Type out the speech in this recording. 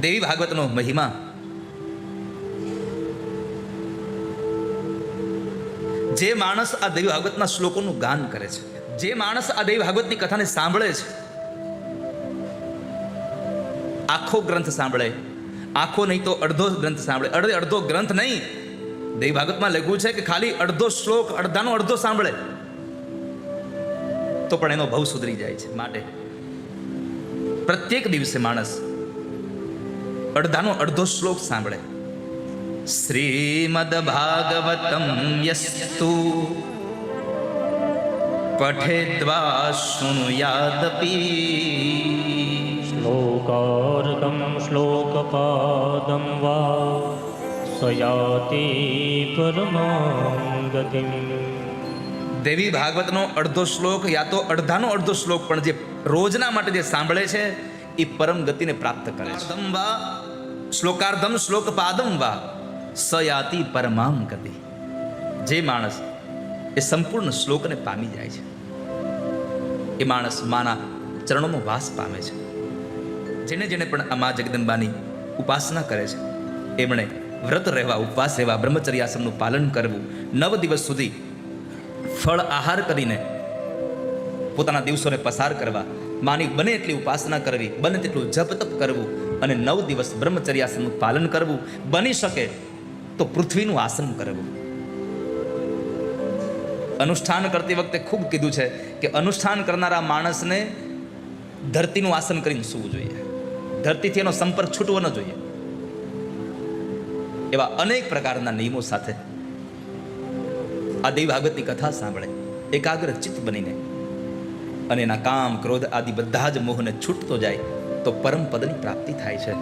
દેવી ભાગવતનો મહિમા. જે માણસ આ દેવી ભાગવતના શ્લોકોનું ગાન કરે છે, જે માણસ આ દેવી ભાગવતની કથાને સાંભળે છે, આખો ગ્રંથ સાંભળે, આખો નહીં તો અડધો ગ્રંથ સાંભળે. અડધે અડધો ગ્રંથ નહીં, દેવી ભાગવતમાં લખ્યું છે કે ખાલી અડધો શ્લોક, અડધાનો અડધો સાંભળે. તો પણ એનો ભવ સુધરી જાય છે માટે. પ્રત્યેક દિવસે માણસ અડધાનો અડધો શ્લોક સાંભળે. શ્રીમદ ભાગવતમ યસ્તુ. પઠેદ્વા શૃણુયાદપી શ્લોકાર્કમ શ્લોકપાદમ વા સયાતિ પરમામ દેવી ભાગવતનો અડધો શ્લોક યા તો અડધાનો અડધો શ્લોક પણ જે રોજના માટે જે સાંભળે છે એ પરમ ગતિને પ્રાપ્ત કરે છે. શ્લોકાર્ધમ શ્લોક પાદમ વા, સયાતિ પરમામ ગતિ. જે માણસ એ સંપૂર્ણ શ્લોકને પામી જાય છે. એ માણસ માના ચરણોમાં વાસ પામે છે. જેને જેને પણ આ મા જગદંબાની ઉપાસના કરે છે, એમણે વ્રત રહેવા, ઉપવાસ રહેવા, બ્રહ્મચર્યાસનનું પાલન કરવું, નવ દિવસ સુધી ફળ આહાર કરીને પોતાના દિવસોને પસાર કરવા માની બને એટલી ઉપાસના કરવી, બને તેટલું જપ તપ કરવું અને નવ દિવસ બ્રહ્મચર્યાસનનું પાલન કરવું. બની શકે તો પૃથ્વીનું આસન કરવું. અનુષ્ઠાન કરતી વખતે ખૂબ કીધું છે કે અનુષ્ઠાન કરનારા માણસને ધરતીનું આસન કરીને સૂવું જોઈએ. ધરતીથી એનો સંપર્ક છૂટવો ન જોઈએ. એવા અનેક પ્રકારના નિયમો સાથે આ દેવી ભાગવતની કથા સાંભળે. એકાગ્ર ચિત્ત બનીને અને એના કામ, ક્રોધ આદિ બધા જ મોહને છૂટતો જાય, તો પરમ પદની પ્રાપ્તિ થાય છે.